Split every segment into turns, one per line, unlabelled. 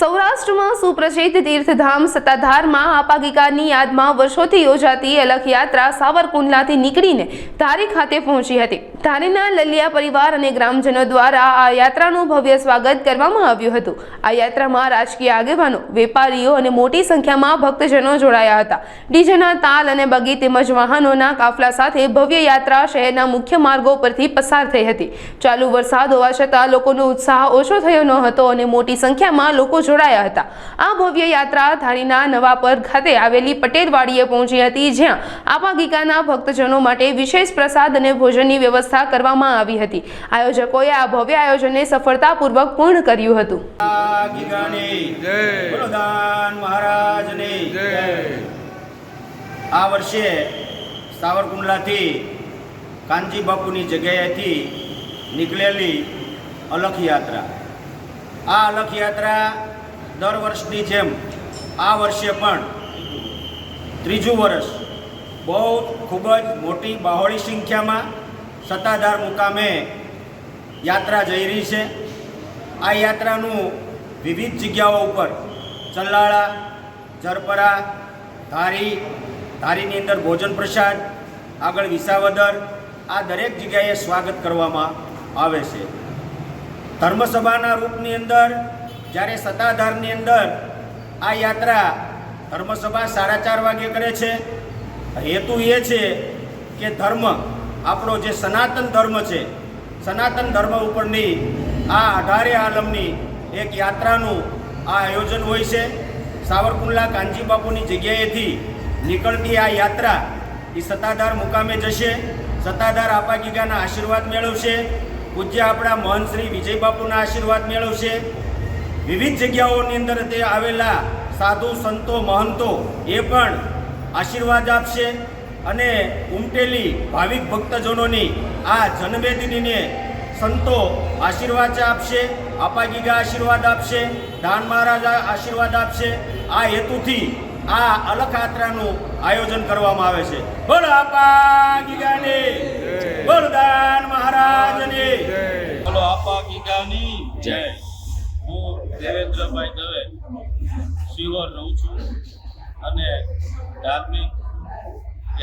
સૌરાષ્ટ્રમાં સુપ્રસિદ્ધ તીર્થધામ સત્તાધારમાં આપાગિકાની યાદમાં વર્ષોથી યોજાતી અલખ યાત્રા સાવરકુંડલાથી નીકળીને ધારી ખાતે પહોંચી હતી. ધારીના લલિયા પરિવાર અને ગ્રામજનો દ્વારા આ યાત્રાનું ભવ્ય સ્વાગત કરવામાં આવ્યું હતું. આ યાત્રામાં રાજકીય આગેવાનો, વેપારીઓ અને મોટી સંખ્યામાં ભક્તજનો જોડાયા હતા. ડીજેના તાલ અને બગી તેમજ વાહનોના કાફલા સાથે ભવ્ય યાત્રા શહેરના મુખ્ય માર્ગો પરથી પસાર થઈ હતી. ચાલુ વરસાદ હોવા છતાં લોકોનો ઉત્સાહ ઓછો થયો ન હતો અને મોટી સંખ્યામાં લોકો જોડાયા હતા. આ ભવ્ય યાત્રા ધારીના નવાપર ખાતે આવેલી પટેલવાડીએ પહોંચી હતી જ્યાં આપાગીકાના ભક્તજનો માટે વિશેષ પ્રસાદ અને ભોજનની વ્યવસ્થા કરવામાં આવી હતી. આયોજકોએ આ ભવ્ય આયોજનને સફળતાપૂર્વક પૂર્ણ કર્યું હતું.
આ ગીગાની
જય.
બલોદાન મહારાજની.
જય.
આ વર્ષે સાવરકુંડલાથી કાનજી બાપુની જગ્યાએથી નીકળેલી અલખ યાત્રા. આ અલખ યાત્રા દર વર્ષની જેમ આ વર્ષે પણ ત્રીજું વર્ષ બહુ ખૂબ જ મોટી બાહોળી સંખ્યામાં સત્તાધાર મુકામે યાત્રા જઈ રહી છે. આ યાત્રાનું વિવિધ જગ્યાઓ ઉપર ચલ્લાળા જરપરા, ધારી, ધારીની અંદર ભોજન પ્રસાદ, આગળ વિસાવદર, આ દરેક જગ્યાએ સ્વાગત કરવામાં આવે છે. ધર્મસભાના રૂપની અંદર જ્યારે સત્તાધારની અંદર આ યાત્રા ધર્મસભા સાડા ચાર વાગે કરે છે, હેતુ એ છે કે ધર્મ, આપણો જે સનાતન ધર્મ છે, સનાતન ધર્મ ઉપરની આ અઢારે આલમની એક યાત્રાનું આ આયોજન હોય છે. સાવરકુંડલા કાનજી બાપુની જગ્યાએથી નીકળતી આ યાત્રા એ સત્તાધાર મુકામે જશે. સત્તાધાર આપાગીગાના આશીર્વાદ મેળવશે. પૂજ્ય આપણા મહંત શ્રી વિજય આશીર્વાદ મેળવશે. વિવિધ જગ્યાઓની અંદર તે આવેલા સાધુ સંતો મહંતો એ પણ આશીર્વાદ આપશે અને ઉમટેલી ભાવિક ભક્તજનોની આ જન્મેદિનીને સંતો આશીર્વાદ આપશે આપાગીગા આશીર્વાદ આપશે દાન મહારાજ આશીર્વાદ આપશે. આ હેતુથી આ અલખ યાત્રાનું આયોજન કરવામાં આવે છે. બોલ આપાગીગાની બોલ દાન મહારાજને.
બોલો આપાગીગાની જય. દેવેન્દ્રભાઈ દવે સિહોર રહું છું અને ધાર્મિક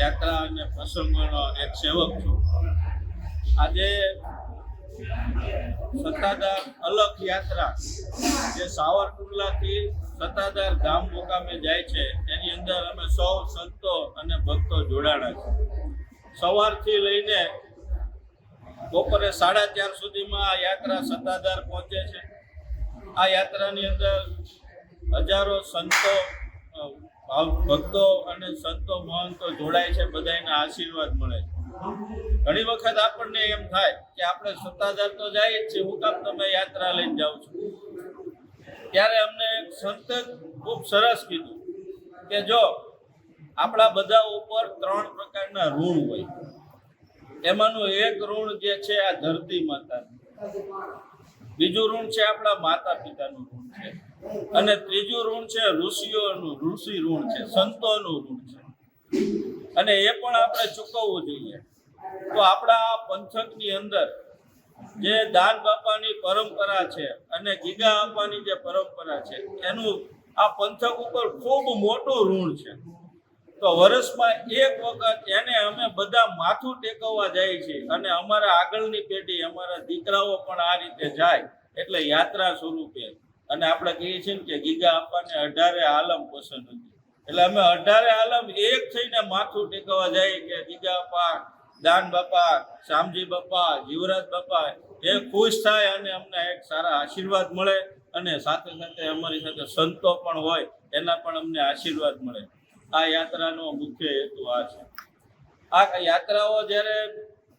યાત્રા અને પ્રસંગોનો એક સેવક છું. આજે સત્તાધાર અલગ યાત્રા જે સાવરકુંડલાથી સત્તાધાર ગામ મુકામે જાય છે, એની અંદર અમે સૌ સંતો અને ભક્તો જોડાણા છે. સવારથી લઈને બપોરે સાડા ચાર સુધીમાં આ યાત્રા સત્તાધાર પહોંચે છે. આ યાત્રાની અંદર હજારો સંતો ભક્તો અને સંતો મહંતો જોડાય છે બધાના આશીર્વાદ મળે છે. ઘણી વખત આપણને એમ થાય કે આપણે સત્તાધાર તો જાય જ છે, હું કામ તમે યાત્રા લઈને જાઉં છું. ત્યારે અમને સંતે ખૂબ સરસ કીધું કે જો આપણા બધા ઉપર ત્રણ પ્રકારના ઋણ હોય. એમાંનું એક ઋણ જે છે, આ ધરતી માતાનું. બીજું ઋણ છે આપણા માતા પિતાનું ઋણ છે. અને ત્રીજું ઋણ છે ઋષિઓનું, ઋષિ ઋણ છે, સંતોનું ઋણ છે. અને એ પણ આપણે ચૂકવવું જોઈએ. તો આપણા પંથકની અંદર જે દાન બાપાની પરંપરા છે અને ગીગા આપવાની જે પરંપરા છે, એનું આ પંથક ઉપર ખૂબ મોટું ઋણ છે. તો વર્ષમાં એક વખત એને અમે બધા માથું ટેકવવા જાય છે અને અમારા આગળની પેઢી, અમારા દીકરાઓ પણ આ રીતે જાય એટલે યાત્રા સ્વરૂપે અને આપણે કહીએ છીએ કે ગીગા આપવાને અઢારે આલમ પસંદ હતી. એટલે અમે અઢારે આલમ એક થઈને માથું ટેકવવા જાય કે ગીગા આપા દાન બાપા, શામજી બાપા, જીવરાજ બાપા, એ ખુશ થાય અને અમને એક સારા આશીર્વાદ મળે અને સાથે સાથે અમારી સાથે સંતો પણ હોય, એના પણ અમને આશીર્વાદ મળે. આ યાત્રાનો મુખ્ય હેતુ આ છે. આ યાત્રાઓ જ્યારે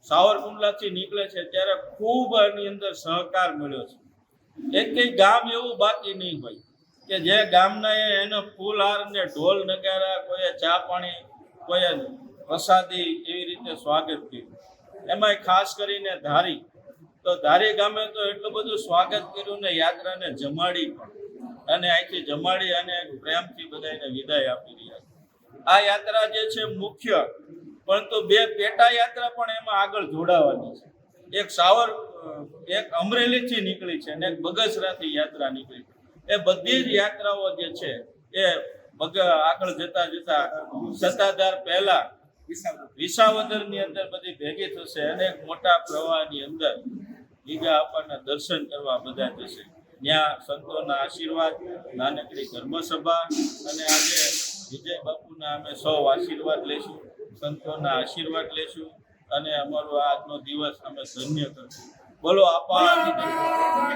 સાવરકુંડલાથી નીકળે છે, ત્યારે ખૂબ એની અંદર સહકાર મળ્યો છે. એક કઈ ગામ એવું બાકી નહીં હોય કે જે ગામના એને ફૂલહાર ને ઢોલ નગારા, કોઈએ ચા પાણી, કોઈએ પ્રસાદી એવી રીતે સ્વાગત કર્યું. એમાંય ખાસ કરીને ધારી. તો ધારી ગામે તો એટલું બધું સ્વાગત કર્યું ને યાત્રાને જમાડી પણ. અને અહીંથી જમાડી અને પ્રેમથી બધાને વિદાય આપી આ યાત્રા જે છે મુખ્ય, પરંતુ બે પેટા યાત્રા પણ એમાં આગળ જોડાવાની છે. એક સાવર એક અમરેલીથી નીકળી છે અને એક બગસરાથી યાત્રા નીકળી એ બધી જ યાત્રાઓ જે છે એ આગળ જતા જતા સત્તાધાર પહેલા વિસાવદરની અંદર બધી ભેગી થશે અને એક મોટા પ્રવાહની અંદર ગીગા આપણને દર્શન કરવા બધા જશે. ત્યાં સંતોના આશીર્વાદ, નાનકડી ધર્મસભા અને આજે વિજય બાપુના અમે સૌ આશીર્વાદ લેશું સંતોના આશીર્વાદ લેશું અને અમારો આજનો દિવસ અમે ધન્ય કરશું. બોલો આપા
મહારાજની